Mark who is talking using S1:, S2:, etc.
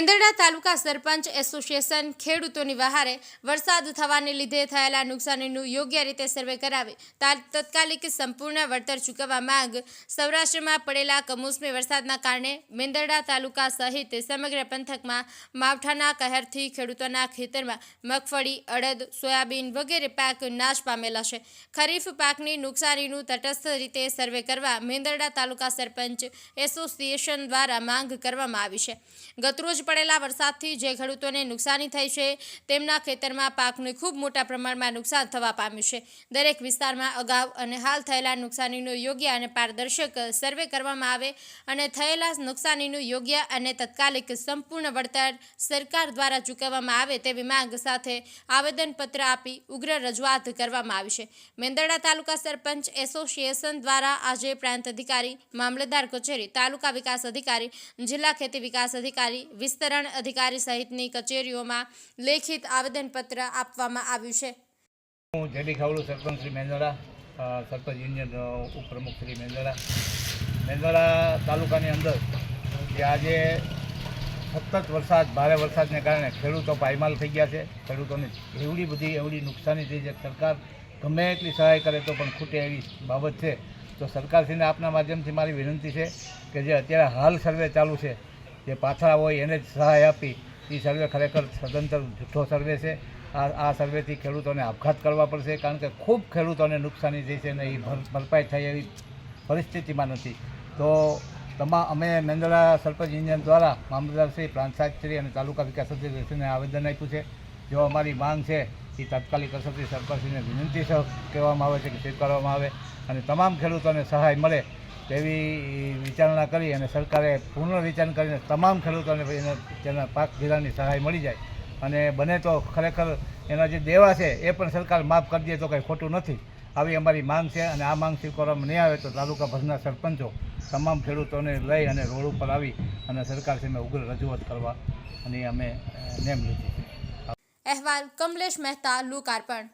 S1: મેંદરડા તાલુકા સરપંચ association ખેડૂતોની વહારે વરસાદ થવાને લીધે થયેલા નુકસાનીનું યોગ્ય રીતે સર્વે કરાવી તાત્કાલિક સંપૂર્ણ વળતર ચૂકવવા માંગ સૌરાષ્ટ્રમાં પડેલા કમોસમી વરસાદના કારણે મેંદરડા તાલુકા સહિત સમગ્ર પંથકમાં માવઠાના કહેરથી ખેડૂતોના ખેતરમાં મગફળી, અડદ, સોયાબીન વગેરે પાક નાશ પામેલા છે. ખરીફ પાકની નુકસાનીનું તટસ્થ રીતે સર્વે કરવા મેંદરડા તાલુકા સરપંચ એસોસિએશન દ્વારા માંગ કરવામાં આવી છે. ગતરોજ પડેલા વરસાદથી જે ખેડૂતોને નુકસાની થઈ છે, તેમના ખેતરમાં પાકને ખૂબ મોટા પ્રમાણમાં નુકસાન થવા પામ્યું છે. દરેક વિસ્તારમાં અગાઉ અને હાલ થયેલા નુકસાનીનું યોગ્ય અને પારદર્શક સર્વે કરવામાં આવે અને થયેલા નુકસાનીનું યોગ્ય અને તત્કાલિક સંપૂર્ણ વળતર સરકાર દ્વારા ચૂકવવામાં આવે તેવી માંગ સાથે આવેદનપત્ર આપી ઉગ્ર રજૂઆત કરવામાં આવી છે. મેંદરડા તાલુકા સરપંચ એસોસિએશન દ્વારા આજે પ્રાંત અધિકારી, મામલતદાર કચેરી, તાલુકા વિકાસ અધિકારી, જિલ્લા ખેતી વિકાસ અધિકારી વિસ્તરણ અધિકારી સહિતની કચેરીઓમાં લેખિત આવેદનપત્ર આપવામાં આવ્યું છે.
S2: હું જેડી ખાવડું સરપંચ શ્રી મેંદોડા સરપંચ યુનિયન ઉપપ્રમુખ શ્રી મેંદોડા. મેંદોડા તાલુકાની અંદર જે આજે સતત વરસાદ, ભારે વરસાદને કારણે ખેડૂતો પાયમાલ થઈ ગયા છે. ખેડૂતોને એવડી બધી, એવડી નુકસાની થઈ છે. સરકાર ગમે એટલી સહાય કરે તો પણ ખૂટે એવી બાબત છે. તો સરકારશ્રીને આપના માધ્યમથી મારી વિનંતી છે કે જે અત્યારે હાલ સર્વે ચાલુ છે જે પાછળ હોય એને જ સહાય આપી. એ સર્વે ખરેખર સદંતર જૂઠો સર્વે છે. આ આ સર્વેથી ખેડૂતોને આપઘાત કરવા પડશે કારણ કે ખૂબ ખેડૂતોને નુકસાની થઈ છે અને એ ભર ભરપાઈ થાય એવી પરિસ્થિતિમાં નથી. તો તમા, અમે મેંદડા સરપંચ યુનિયન દ્વારા મામલતદારશ્રી પ્રાંત સાહેબશ્રી અને તાલુકા વિકાસ અધિકારીશ્રીને આવેદન આપ્યું છે. જો અમારી માંગ છે એ તાત્કાલિક અસરથી સરપંચશ્રીને વિનંતી કહેવામાં આવે છે કે સ્વીકારવામાં આવે અને તમામ ખેડૂતોને સહાય મળે તેવી વિચારણા કરી અને સરકારે પુનર્વિચાર કરીને તમામ ખેડૂતોને તેના પાક ધિરાણની સહાય મળી જાય. અને બને તો ખરેખર એના જે દેવા છે એ પણ સરકાર માફ કરી દે તો કંઈ ખોટું નથી. આવી અમારી માંગ છે અને આ માંગ સ્વીકારવામાં નહીં આવે તો તાલુકા ભરના સરપંચો તમામ ખેડૂતોને લઈ અને રોડ ઉપર આવી અને સરકાર સામે ઉગ્ર રજૂઆત કરવા અને અમે નેમ લીધી
S1: અહેવાલ કમલેશ મહેતા, લોકાર્પણ.